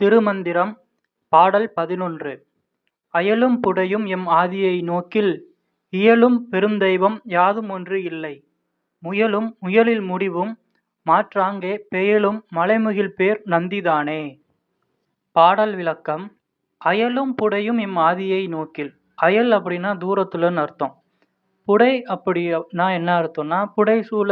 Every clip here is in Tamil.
திருமந்திரம் பாடல் பதினொன்று. அயலும் புடையும் எம் ஆதியை நோக்கில் இயலும் பெருந்தெய்வம் யாதுமொன்று இல்லை. முயலும் முயலில் முடிவும் மாற்றாங்கே பெயலும் மலைமுகில் பேர் நந்திதானே. பாடல் விளக்கம் அயலும் புடையும் எம் ஆதியை நோக்கில். அயல் அப்படின்னா தூரத்துலன்னு அர்த்தம். புடை அப்படின்னா என்ன அர்த்தம்னா புடை சூழ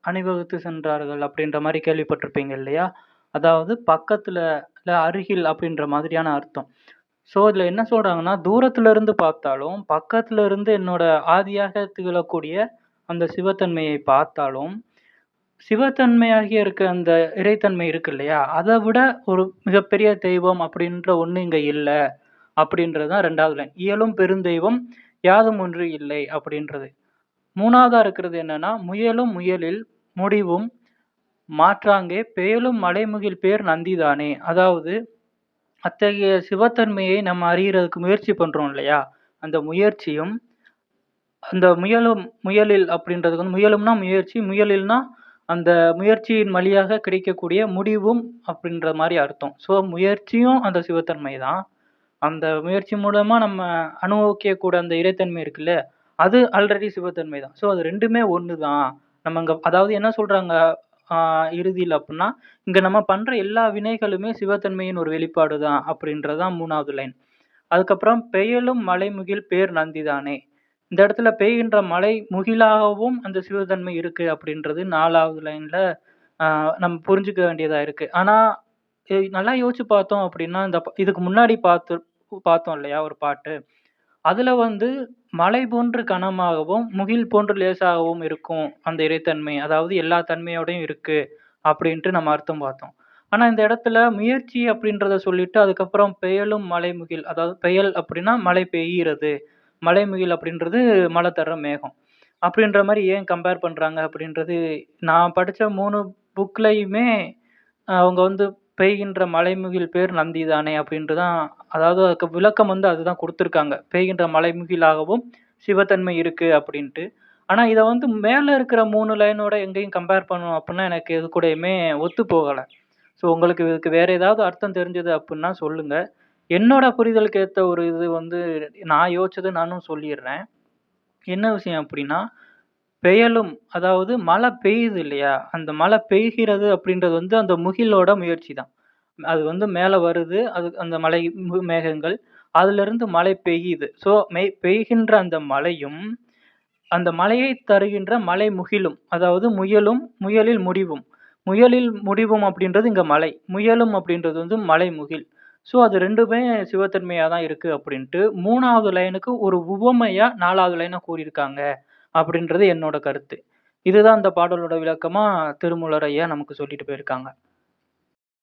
அணிவகுத்து சென்றார்கள் அப்படின்ற மாதிரி கேள்விப்பட்டிருப்பீங்க இல்லையா? அதாவது பக்கத்தில் இல்லை அருகில் அப்படின்ற மாதிரியான அர்த்தம். ஸோ இதில் என்ன சொல்கிறாங்கன்னா தூரத்திலிருந்து பார்த்தாலும் பக்கத்தில் இருந்து என்னோட ஆதியாக திகழக்கூடிய அந்த சிவத்தன்மையை பார்த்தாலும் சிவத்தன்மையாகிய இருக்க அந்த இறைத்தன்மை இருக்கு இல்லையா? அதை விட ஒரு மிகப்பெரிய தெய்வம் அப்படின்ற ஒன்று இங்கே இல்லை அப்படின்றது தான் ரெண்டாவது லைன் இயலும் பெருந்தெய்வம் யாதும் ஒன்று இல்லை அப்படின்றது. மூணாவதாக இருக்கிறது என்னன்னா முயலும் முயலில் முடிவும் மாற்றாங்கே பெயலும் மலைமுகில் பேர் நந்திதானே? அதாவது அத்தகைய சிவத்தன்மையை நம்ம அறியறதுக்கு முயற்சி பண்ணுறோம் இல்லையா? அந்த முயற்சியும் அந்த முயலும் முயலில் அப்படின்றதுக்கு வந்து முயலும்னா முயற்சி முயலில்னா அந்த முயற்சியின் வழியாக கிடைக்கக்கூடிய முடிவும் அப்படின்ற மாதிரி அர்த்தம். ஸோ முயற்சியும் அந்த சிவத்தன்மை தான். அந்த முயற்சி மூலமாக நம்ம அனுபவிக்கக்கூடிய அந்த இறைத்தன்மை இருக்குல்ல அது ஆல்ரெடி சிவத்தன்மை தான். ஸோ அது ரெண்டுமே ஒன்று தான் நம்ம இங்கே அதாவது என்ன சொல்கிறாங்க இறுதியில் அப்படின்னா இங்கே நம்ம பண்ணுற எல்லா வினைகளுமே சிவத்தன்மையின் ஒரு வெளிப்பாடு தான் அப்படின்றது தான் மூணாவது லைன் அதுக்கப்புறம் பெயலும் மலைமுகில் பேர் நந்திதானே. இந்த இடத்துல பெய்கின்ற மலை முகிலாகவும் அந்த சிவத்தன்மை இருக்கு அப்படின்றது நாலாவது லைன்ல நம்ம புரிஞ்சுக்க வேண்டியதா இருக்கு. ஆனா நல்லா யோசிச்சு பார்த்தோம் அப்படின்னா இந்த இதுக்கு முன்னாடி பார்த்து பார்த்தோம் இல்லையா ஒரு பாட்டு. அதில் வந்து மலை போன்று கனமாகவும் முகில் போன்று லேசாகவும் இருக்கும் அந்த இறைத்தன்மை. அதாவது எல்லா தன்மையோடையும் இருக்கு அப்படின்ட்டு நம்ம அர்த்தம் பார்த்தோம். ஆனால் இந்த இடத்துல முயற்சி அப்படின்றத சொல்லிட்டு அதுக்கப்புறம் பெயலும் மலை முகில் அதாவது பெயல் அப்படின்னா மழை பெய்கிறது மலை முகில் அப்படின்றது மழை தர்ற மேகம். அப்படின்ற மாதிரி ஏன் கம்பேர் பண்ணுறாங்க அப்படின்றது நான் படித்த மூணு புக்லையுமே அவங்க வந்து பெய்கின்ற மலைமுகில் பேர் நந்தி தானே அப்படின்ட்டு தான் அதாவது அதுக்கு விளக்கம் வந்து அதுதான் கொடுத்துருக்காங்க. பெய்கின்ற மலைமுகிலாகவும் சிவத்தன்மை இருக்கு அப்படின்ட்டு. ஆனால் இதை வந்து மேலே இருக்கிற மூணு லைனோட எங்கேயும் கம்பேர் பண்ணணும் அப்படின்னா எனக்கு எது கூடயுமே ஒத்து போகலை. ஸோ உங்களுக்கு இதுக்கு வேற ஏதாவது அர்த்தம் தெரிஞ்சது அப்படின்னா சொல்லுங்க. என்னோட புரிதலுக்கு ஏற்ற ஒரு இது வந்து நான் யோசிச்சது நானும் சொல்லிடுறேன். என்ன விஷயம் அப்படின்னா பெயலும் அதாவது மழை பெய்யுது இல்லையா? அந்த மழை பெய்கிறது அப்படின்றது வந்து அந்த முகிலோட முயற்சி தான் அது வந்து மேலே வருது அது அந்த மலை மேகங்கள் அதுலேருந்து மழை பெய்யுது. ஸோ மெய் பெய்கின்ற அந்த மழையும் அந்த மலையை தருகின்ற மலை முகிலும் அதாவது முயலும் முயலில் முடிவும். முயலில் முடிவும் அப்படின்றது இங்கே மலை முயலும் அப்படின்றது வந்து மலை முகில். ஸோ அது ரெண்டுமே சிவத்தன்மையாக தான் இருக்குது அப்படின்ட்டு மூணாவது லைனுக்கு ஒரு உவமையாக நாலாவது லைனை கூறியிருக்காங்க. அப்படின்றது என்னோட கருத்து. இதுதான் அந்த பாடலோட விளக்கமாக திருமூலர் ஐயா நமக்கு சொல்லிட்டு போயிருக்காங்க.